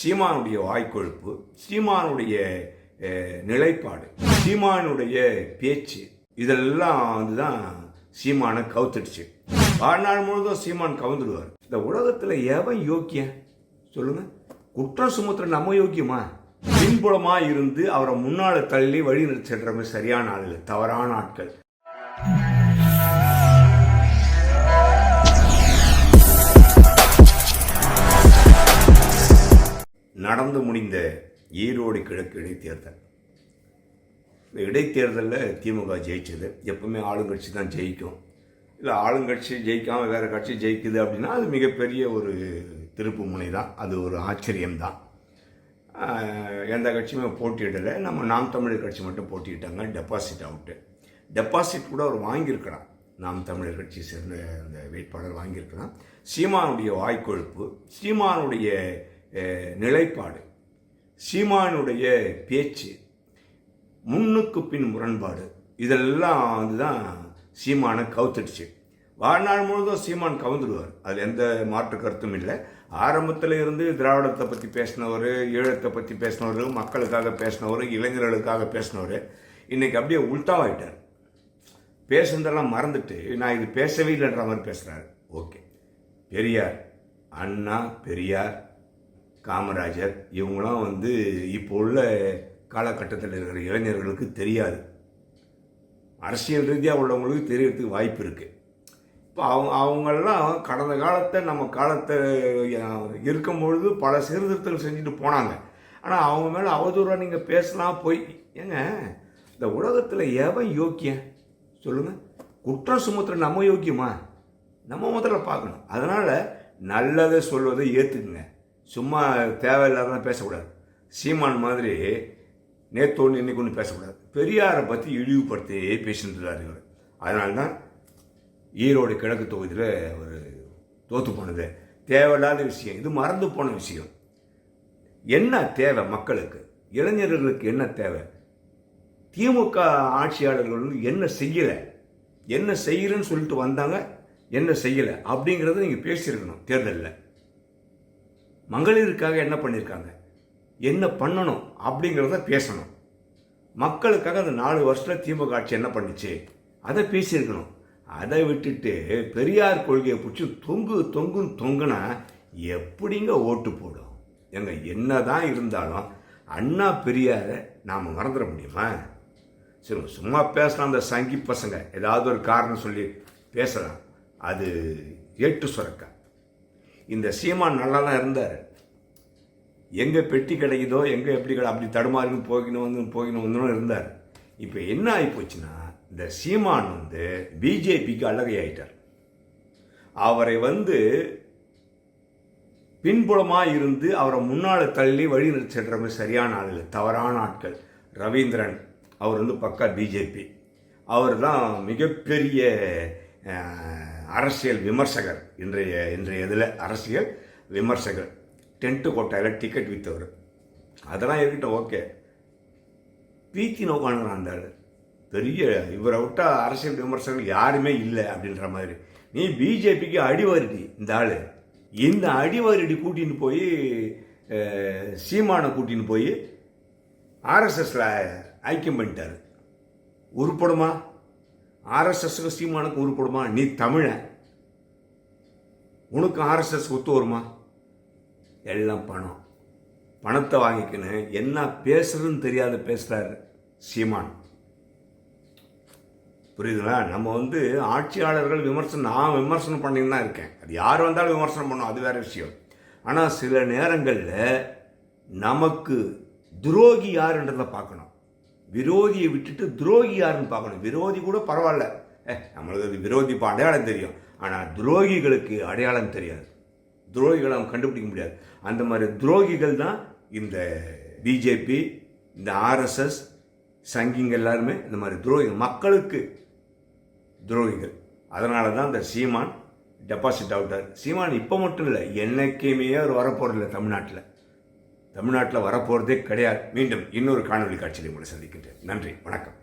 சீமானுடைய வாய்க்கொழுப்பு சீமானுடைய நிலைப்பாடு சீமானுடைய பேச்சு இதெல்லாம் வந்துதான் சீமானை கவுத்துடுச்சு. வாழ்நாள் முழுவதும் சீமான் கவுந்துடுவார். இந்த உலகத்தில் எவன் யோக்கியன்? சொல்லுங்க. குற்றம் சுமத்துற நம்ம யோக்கியமா? பின்புலமா இருந்து அவரை முன்னால் தள்ளி வழி செல்றவங்க சரியான ஆள் தவறான ஆட்கள். நடந்து முடிந்த ஈரோடு கிழக்கு இடைத்தேர்தல். இந்த இடைத்தேர்தலில் திமுக ஜெயிச்சது. எப்பவுமே ஆளுங்கட்சி தான் ஜெயிக்கும். இல்லை ஆளுங்கட்சி ஜெயிக்காம வேறு கட்சி ஜெயிக்குது அப்படின்னா அது மிகப்பெரிய ஒரு திருப்பு முனை தான். அது ஒரு ஆச்சரியம்தான் எந்த கட்சியுமே போட்டியிடலை. நம்ம நாம் தமிழர் கட்சி மட்டும் போட்டியிட்டாங்க டெபாசிட் அவுட்டு டெபாசிட் கூட அவர் வாங்கியிருக்கலாம். நாம் தமிழர் கட்சி சேர்ந்த அந்த வேட்பாளர் வாங்கியிருக்கலாம். சீமானுடைய வாய்க்கொழுப்பு சீமானுடைய நிலைப்பாடு. சீமானுடைய பேச்சு முன்னுக்கு பின் முரண்பாடு இதெல்லாம் வந்துதான் சீமானை கவுத்துடுச்சு. வாழ்நாள் முழுதும் சீமான் கவுந்துடுவார். அதில் எந்த மாற்று கருத்தும் இல்லை. ஆரம்பத்தில் இருந்து திராவிடத்தை பற்றி பேசினவர் ஈழத்தை பற்றி பேசினவர் மக்களுக்காக பேசினவர் இளைஞர்களுக்காக பேசினவர் இன்றைக்கி அப்படியே உள்டாவாயிட்டார் பேசுனதெல்லாம் மறந்துட்டு நான் இது பேசவே இல்லைன்ற மாதிரி பேசுகிறாரு ஓகே. பெரியார் அண்ணா பெரியார் காமராஜர் இவங்களாம் வந்து இப்போ உள்ள காலகட்டத்தில் இருக்கிற இளைஞர்களுக்கு தெரியாது. அரசியல் ரீதியாக உள்ளவங்களுக்கு தெரியறதுக்கு வாய்ப்பு இருக்குது இப்போ அவங்க அவங்கெல்லாம் கடந்த காலத்தை நம்ம காலத்தை இருக்கும் பொழுது பல சீர்திருத்தங்கள் செஞ்சுட்டு போனாங்க. ஆனால் அவங்க மேலே அவதூறாக நீங்கள் பேசலாம் போய் ஏங்க இந்த உலகத்தில் எவன் யோக்கியன்? சொல்லுங்கள் குற்றம் சுமத்துற நம்ம யோக்கியமா? நம்ம முதல்ல பார்க்கணும். அதனால் நல்லதை சொல்வதை ஏற்றுக்குங்க சும்மா தேவையில்லாதான் பேசக்கூடாது. சீமான் மாதிரி நேற்று ஒன்று இன்னைக்கு ஒன்று பேசக்கூடாது. பெரியாரை பற்றி இழிவுபடுத்தி பேசிட்டுருக்கார் இவர். அதனால தான் ஈரோடு கிழக்கு தொகுதியில் ஒரு தோற்று போனது. தேவையில்லாத விஷயம். இது மறந்து போன விஷயம். என்ன தேவை மக்களுக்கு? இளைஞர்களுக்கு என்ன தேவை? திமுக ஆட்சியாளர்கள் வந்து என்ன செய்யலை? என்ன செய்கிறேன்னு சொல்லிட்டு வந்தாங்க. என்ன செய்யலை? அப்படிங்கிறத நீங்கள் பேசியிருக்கணும் தேர்தலில். மகளிருக்காக என்ன பண்ணியிருக்காங்க என்ன பண்ணணும் அப்படிங்கிறத பேசணும். மக்களுக்காக அந்த நாலு வருஷத்தில் திமுக ஆட்சி என்ன பண்ணுச்சு? அதை பேசியிருக்கணும். அதை விட்டுட்டு பெரியார் கொள்கையை பிடிச்சி தொங்கு தொங்குன்னு தொங்குனா எப்படிங்க ஓட்டு போடும்? எங்க என்னதான் இருந்தாலும் அண்ணா பெரியாரை நாம் மறந்துட முடியுமா? சரி சும்மா பேசலாம் அந்த சங்கி பசங்க ஏதாவது ஒரு காரணம் சொல்லி பேசலாம். அது ஏட்டு சுரக்கா. இந்த சீமான் நல்லா தான் இருந்தார். எங்கே பெட்டி கிடைக்குதோ எங்கே எப்படி கிடை அப்படி தடுமாறின்னு போகணும் வந்து போகினு வந்துன்னு இருந்தார். இப்போ என்ன ஆகிப்போச்சுன்னா இந்த சீமான் வந்து பிஜேபிக்கு அழகை ஆயிட்டார் அவரை வந்து பின்புலமாக இருந்து அவரை முன்னால் தள்ளி வழி செல்றவங்க சரியான ஆள் இல்லை தவறான ஆட்கள். ரவீந்திரன் அவர் வந்து பக்கா பிஜேபி. அவர் தான் மிகப்பெரிய அரசியல் விமர்சகர். இன்றைய இன்றைய இதில் அரசியல் விமர்சகர். டென்ட்டு கோட்டையில் டிக்கெட் விற்றவர் அதெல்லாம் இருக்கட்டும் ஓகே. பீத்தி நோக்கானுறான் அந்த ஆள். பெரிய இவரை விட்டா அரசியல் விமர்சகர்கள் யாருமே இல்லை அப்படின்ற மாதிரி. நீ பிஜேபிக்கு அடிவருடி இந்த ஆள். இந்த அடிவருடி கூட்டின்னு போய் சீமானை கூட்டின்னு போய் ஆர்எஸ்எஸில் ஐக்கியம் பண்ணிட்டாரு. உருப்படுமா? ஆர்எஸ்எஸ்க்கு சீமானுக்கு உருப்படுமா நீ தமிழன் உனக்கு ஆர்எஸ்எஸ் ஒத்து வருமா? எல்லாம் பணம். பணத்தை வாங்கிக்கின்னு என்ன பேசுறதுன்னு தெரியாத பேசுகிறார் சீமான். புரியுதுங்களா? நம்ம வந்து ஆட்சியாளர்கள் விமர்சனம் நான் விமர்சனம் பண்ணின்னு தான் இருக்கேன். அது யார் வந்தாலும் விமர்சனம் பண்ணும் அது வேற விஷயம். ஆனால் சில நேரங்களில் நமக்கு துரோகி யாருன்றதை பார்க்கணும். விரோதியை விட்டுட்டு துரோகி யாருன்னு பார்க்கணும். விரோதி கூட பரவாயில்ல. ஏ நம்மளுக்கு அது விரோதி இப்போ அடையாளம் தெரியும். ஆனால் துரோகிகளுக்கு அடையாளம் தெரியாது. துரோகிகளை அவங்க கண்டுபிடிக்க முடியாது. அந்த மாதிரி துரோகிகள் தான் இந்த பிஜேபி இந்த ஆர்எஸ்எஸ் சங்கிங்க எல்லாருமே இந்த மாதிரி துரோகிகள் மக்களுக்கு துரோகிகள். அதனால தான் இந்த சீமான் டெபாசிட் அவுட்டார் சீமான் இப்போ மட்டும் இல்லை என்றைக்குமே அவர் வரப்போகிறதில்ல தமிழ்நாட்டில். தமிழ்நாட்டில் வரப்போகிறதே கிடையாது. மீண்டும் இன்னொரு காணொலி காட்சியில் உங்களை சந்திக்கின்றேன். நன்றி. வணக்கம்.